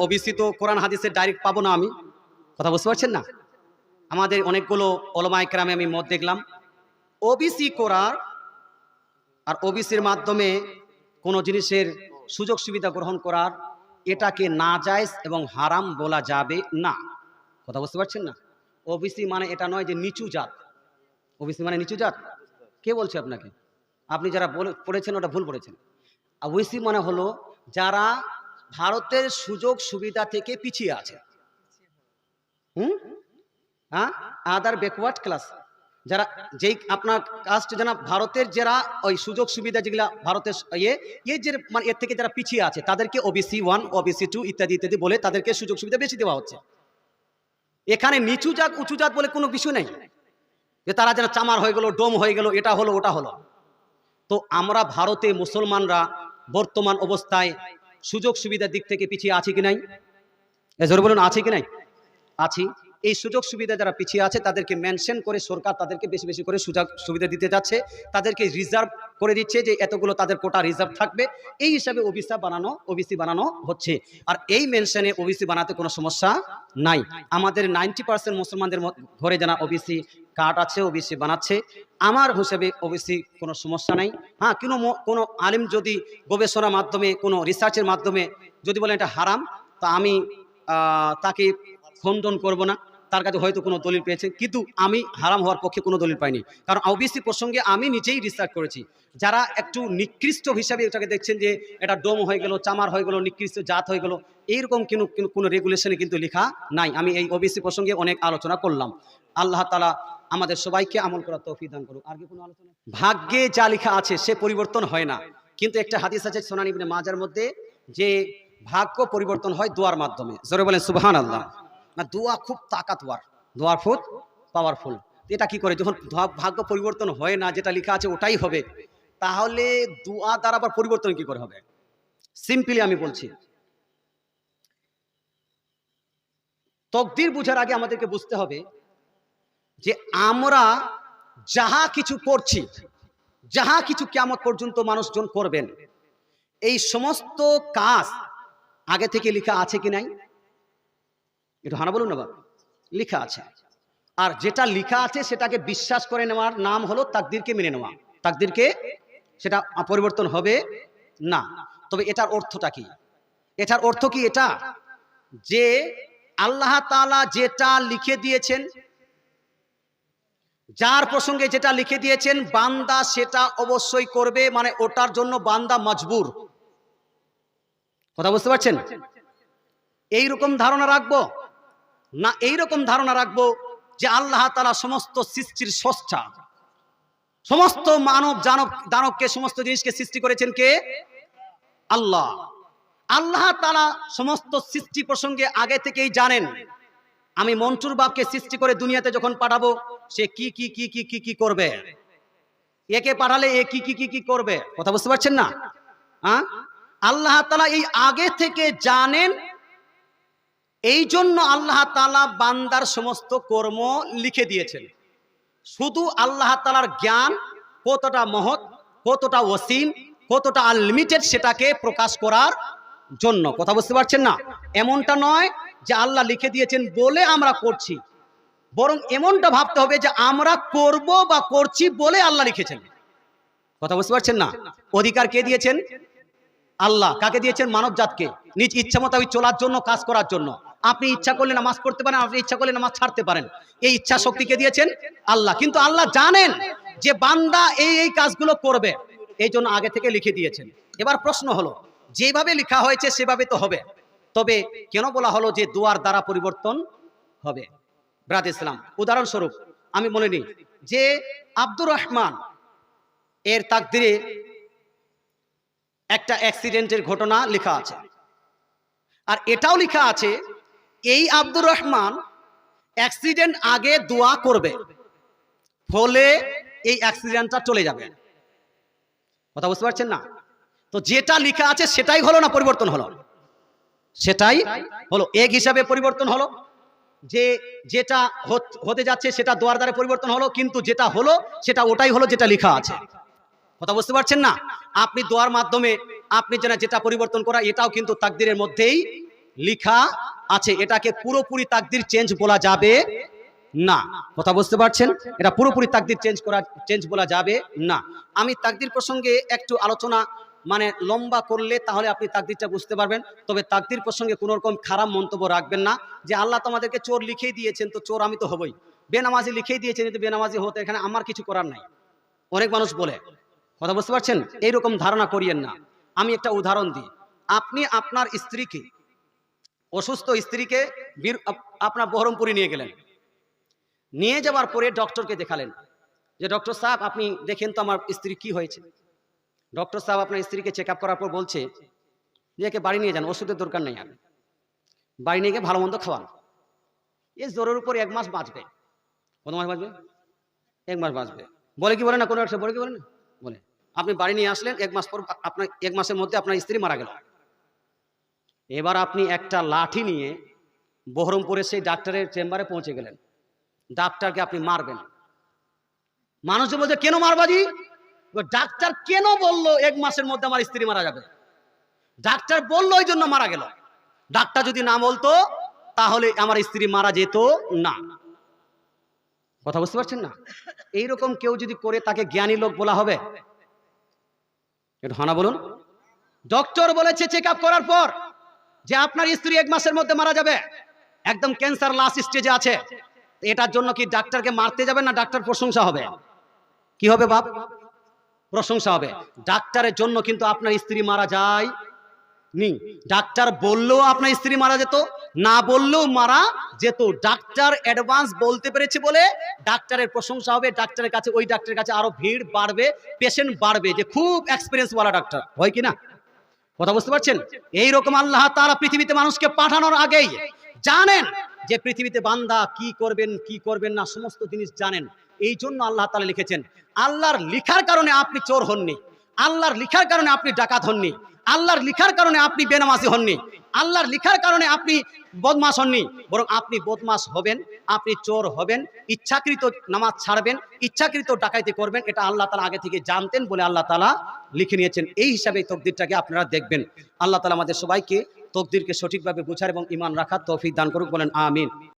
OBC তো কোরআন হাদিসের direct পাবো না আমি। কথা বুঝতে পারছেন না? আমাদের অনেকগুলো ওলমা একরামে আমি মত দেখলাম। ওবিসি করার আর ওবিসির মাধ্যমে কোনো জিনিসের সুযোগ সুবিধা গ্রহণ করার এটাকে না নাজায়েজ এবং হারাম বলা যাবে না। কথা বুঝতে পারছেন না? ওবিসি মানে এটা নয় যে নিচু জাত। ওবিসি মানে নিচু জাত? কে বলছে আপনাকে? আপনি যারা পড়েছেন ওটা ভুল পড়েছেন। ওবিসি মানে হলো যারা ভারতের সুযোগ সুবিধা থেকে পিছিয়ে আছে। হুম? হ্যাঁ? আদার ব্যাকওয়ার্ড ক্লাস যারা যেই আপনার কাস্ট যারা ভারতের যারা ওই সুযোগ সুবিধা যেগুলা ভারতের ইয়ে এই যে মানে এর থেকে যারা পিছিয়ে আছে, তাদেরকে ওবিসি ওয়ান ওবিসি টু ইত্যাদি ইত্যাদি বলে তাদেরকে সুযোগ সুবিধা বেশি দেওয়া হচ্ছে। এখানে নিচু জাত, উঁচু জাত বলে কোনো কিছু নেই। যে তারা যেন চামার হয়ে গেল, ডোম হয়ে গেল, এটা হলো, ওটা হলো। তো আমরা ভারতে মুসলমানরা বর্তমান অবস্থায় সুযোগ সুবিধার দিক থেকে পিছিয়ে আছি কি নাই? এ, জোরে বলুন, আছে কি নাই? আছি। এই সুযোগ সুবিধা যারা পিছিয়ে আছে, তাদেরকে মেনশন করে সরকার তাদেরকে বেশি বেশি করে সুযোগ সুবিধা দিতে যাচ্ছে। তাদেরকে রিজার্ভ করে দিচ্ছে যে এতগুলো তাদের কোটা রিজার্ভ থাকবে। এই হিসাবে ওবিসি বানানো ওবিসি বানানো হচ্ছে। আর এই মেনশনে ওবিসি বানাতে কোনো সমস্যা নাই। আমাদের নাইনটি পার্সেন্ট মুসলমানদের ঘরে যারা ওবিসি কার্ড আছে ওবিসি বানাচ্ছে। আমার হিসেবে ওবিসি কোনো সমস্যা নাই। হ্যাঁ কোনো কোনো আলিম যদি গবেষণার মাধ্যমে, কোনো রিসার্চের মাধ্যমে যদি বলেন এটা হারাম, তা আমি তাকে খণ্ডন করব না। তার কাছে হয়তো কোনো দলিল পেয়েছে। কিন্তু আমি হারাম হওয়ার পক্ষে কোনো দলিল পাইনি। কারণ ওবিসি প্রসঙ্গে আমি নিজেই রিসার্চ করেছি। যারা একটু নিকৃষ্ট হিসাবে এটাকে দেখছেন যে এটা ডোম হয়ে গেল, চামার হয়ে গেল, নিকৃষ্ট জাত হয়ে গেল, এইরকম কোনো, কোনো- কোনো রেগুলেশনে কিন্তু লেখা নাই। আমি এই ওবিসি প্রসঙ্গে অনেক আলোচনা করলাম। আল্লাহ তালা আমাদের সবাইকে আমল করার তৌফিক দান করুন আর কি কোনো আলোচনা? ভাগ্যে যা লেখা আছে সে পরিবর্তন হয় না। কিন্তু একটা হাদিস আছে সোনান ইবনে মাজার মধ্যে যে ভাগ্য পরিবর্তন হয় দোয়ার মাধ্যমে। জোরে বলেন সুবহান আল্লাহ না, দোয়া খুব তাকাতওয়ার। দোয়ার ফুট পাওয়ারফুল এটা কি করে? যখন ভাগ্য পরিবর্তন হয় না, যেটা লেখা আছে ওটাই হবে, তাহলে দোয়া দ্বারা আবার পরিবর্তন কি করে হবে? সিম্পলি আমি বলছি। তকদির বুঝার আগে আমাদেরকে বুঝতে হবে যে আমরা যাহা কিছু করছি, যাহা কিছু কেমন পর্যন্ত মানুষজন করবেন, এই সমস্ত কাজ আগে থেকে লেখা আছে কি নাই? একটু হানা বলুন না বাবা লেখা আছে। আর যেটা লেখা আছে সেটাকে বিশ্বাস করে নেওয়ার নাম হলো তাকদিরকে মেনে নেওয়া। তাকদিরকে সেটা পরিবর্তন হবে না। তবে এটার অর্থটা কি? এটার অর্থ কি এটা? যে আল্লাহ তাআলা যেটা লিখে দিয়েছেন যার প্রসঙ্গে যেটা লিখে দিয়েছেন, বান্দা সেটা অবশ্যই করবে মানে ওটার জন্য বান্দা মজবুর। কথা বুঝতে পারছেন? এই রকম ধারণা রাখব? না এই রকম ধারণা রাখব যে আল্লাহ তালা সমস্ত সৃষ্টির স্রষ্টা। সমস্ত মানব জানব দানবকে, সমস্ত জিনিসকে সৃষ্টি করেছেন কে? আল্লাহ। আল্লাহ তালা সমস্ত সৃষ্টি প্রসঙ্গে আগে থেকেই জানেন, আমি মন্টুর বাপকে সৃষ্টি করে দুনিয়াতে যখন পাঠাবো সে কি কি কি কি কি কি করবে? একে পাঠালে এ কি কি কি কি করবে? কথা বুঝতে পারছেন না? হ্যাঁ? আল্লাহ তালা এই আগে থেকে জানেন এই জন্য আল্লাহ তালা বান্দার সমস্ত কর্ম লিখে দিয়েছেন। শুধু আল্লাহ তালার জ্ঞান কতটা মহৎ, কতটা ওসিম কতটা আনলিমিটেড সেটাকে প্রকাশ করার জন্য। কথা বুঝতে পারছেন না? এমনটা নয় যে আল্লাহ লিখে দিয়েছেন বলে আমরা করছি। বরং এমনটা ভাবতে হবে যে আমরা করব বা করছি বলে আল্লাহ লিখেছেন। কথা বুঝতে পারছেন না? অধিকার কে দিয়েছেন? আল্লাহ। কাকে দিয়েছেন? মানব জাতকে নিজ ইচ্ছা মোতাবেক চলার জন্য, কাজ করার জন্য। আপনি ইচ্ছা করলে নামাজ পড়তে পারেন, আপনি ইচ্ছা করলে নামাজ ছাড়তে পারেন। এই ইচ্ছা শক্তিকে দিয়েছেন? আল্লাহ। কিন্তু আল্লাহ জানেন যে বান্দা এই এই কাজগুলো করবে। এই জন্য আগে থেকে লিখে দিয়েছেন। এবার প্রশ্ন হলো, যেভাবে লেখা হয়েছে সেভাবে তো হবে। তবে কেন বলা হলো যে দুয়ার দ্বারা পরিবর্তন হবে? ব্রাদ ইসলাম। উদাহরণস্বরূপ, আমি মনে নিই যে আব্দুর রহমান এর তাকদিরে একটা অ্যাক্সিডেন্টের ঘটনা লেখা আছে। আর এটাও লেখা আছে, এই আব্দুর রহমান অ্যাক্সিডেন্ট আগে দোয়া করবে, ফলে এই অ্যাক্সিডেন্টটা চলে যাবে। কথা বুঝতে পারছেন না? তো যেটা লেখা আছে সেটাই হলো না পরিবর্তন হলো? সেটাই হলো, এক হিসাবে পরিবর্তন হলো। যে যেটা হতে যাচ্ছে সেটা দোয়ার দ্বারে পরিবর্তন হলো, কিন্তু যেটা হলো সেটা ওটাই হলো যেটা লেখা আছে। কথা বুঝতে পারছেন না? আপনি দোয়ার মাধ্যমে আপনি যেন যেটা পরিবর্তন করা, এটাও কিন্তু তাকদিরের মধ্যেই লিখা আছে। এটাকে পুরোপুরি তাকদির চেঞ্জ বলা যাবে না। কথা বুঝতে পারছেন? এটা পুরোপুরি তাকদির চেঞ্জ করা, চেঞ্জ বলা যাবে না। আমি তাকদির প্রসঙ্গে একটু আলোচনা মানে লম্বা করলে তাহলে আপনি তাকদিরটা বুঝতে পারবেন। তবে তাকদির প্রসঙ্গে কোনো রকম খারাপ মন্তব্য রাখবেন না। যে আল্লাহ তো আমাদেরকে চোর লিখেই দিয়েছেন, তো চোর আমি তো হবই। বেনামাজি লিখেই দিয়েছেন, কিন্তু বেনামাজি হতে এখানে আমার কিছু করার নাই। অনেক মানুষ বলে, কথা বুঝতে পারছেন? এইরকম ধারণা করিয়েন না। আমি একটা উদাহরণ দিই। আপনি আপনার স্ত্রীকে, অসুস্থ স্ত্রীকে আপনার বহরমপুরে নিয়ে গেলেন। নিয়ে যাওয়ার পরে ডক্টরকে দেখালেন। যে, ডক্টর সাহেব, আপনি দেখেন তো আমার স্ত্রী কি হয়েছে? ডক্টর সাহেব আপনার স্ত্রীকে চেক আপ করার পর বলছে, যে একে বাড়ি নিয়ে যান, ওষুধের দরকার নেই আর। বাড়ি নিয়ে গিয়ে ভালো মন্দ খাওয়ান। এ জোরের উপর এক মাস বাঁচবে। কত মাস বাঁচবে? এক মাস বাঁচবে। বলে কি বলে না, কোনো একটা বলে কি বলে না? বলে, আপনি বাড়ি নিয়ে আসলেন, এক মাস পর আপনার, এক মাসের মধ্যে আপনার স্ত্রী মারা গেল। এবার আপনি একটা লাঠি নিয়ে বহরমপুরে সেই ডাক্তারের চেম্বারে পৌঁছে গেলেন। ডাক্তারকে আপনি মারবেন। মানুষ বলছে, কেন মারবাজি ডাক্তার কেন বলল এক মাসের মধ্যে আমার স্ত্রী মারা যাবে? ডাক্তার বলল ওই জন্য মারা গেল। ডাক্তার যদি না বলতো, তাহলে আমার স্ত্রী মারা যেত না। কথা বুঝতে পারছেন না? এইরকম কেউ যদি করে, তাকে জ্ঞানী লোক বলা হবে। হানা বলুন। ডক্টর বলেছে চেক করার পর যে আপনার স্ত্রী এক মাসের মধ্যে মারা যাবে। একদম ক্যান্সার লাস্ট স্টেজে আছে। এটার জন্য কি ডাক্তারকে মারতে যাবেন না? ডাক্তার প্রশংসা হবে। কি হবে বাপ? প্রশংসা হবে। ডাক্তারের জন্য কিন্তু আপনার স্ত্রী মারা যায় নি। ডাক্তার বললেও আপনার স্ত্রী মারা যেত, না বললেও মারা যেত। ডাক্তার অ্যাডভান্স বলতে পেরেছে বলে ডাক্তারের প্রশংসা হবে। ডাক্তারের কাছে, ওই ডাক্তারের কাছে আরও ভিড় বাড়বে পেশেন্ট বাড়বে যে খুব এক্সপিরিয়েন্স ওয়ালা ডাক্তার। হয় কি না? কথা বুঝতে পারছেন? এই রকম আল্লাহ তারা পৃথিবীতে মানুষকে পাঠানোর আগেই জানেন যে পৃথিবীতে বান্দা কি করবেন কি করবেন না, সমস্ত জিনিস জানেন। এই জন্য আল্লাহ তালা লিখেছেন, আল্লাহর লিখার কারণে আপনি চোর হননি, আল্লাহর লিখার কারণে আপনি ডাকাত হননি, আল্লাহর লিখার কারণে আপনি বেনামাজি হননি, আল্লাহর লিখার কারণে আপনি বদমাস হননি, বরং আপনি বদমাস হবেন, আপনি চোর হবেন, ইচ্ছাকৃত নামাজ ছাড়বেন, ইচ্ছাকৃত ডাকাইতি করবেন, এটা আল্লাহ তালা আগে থেকে জানতেন বলে আল্লাহ তালা লিখে নিয়েছেন। এই হিসাবে তকদিরটাকে আপনারা দেখবেন। আল্লাহ তালা আমাদের সবাইকে তকদিরকে সঠিকভাবে বুঝার এবং ইমান রাখার তৌফিক দান করুক বলেন আমিন।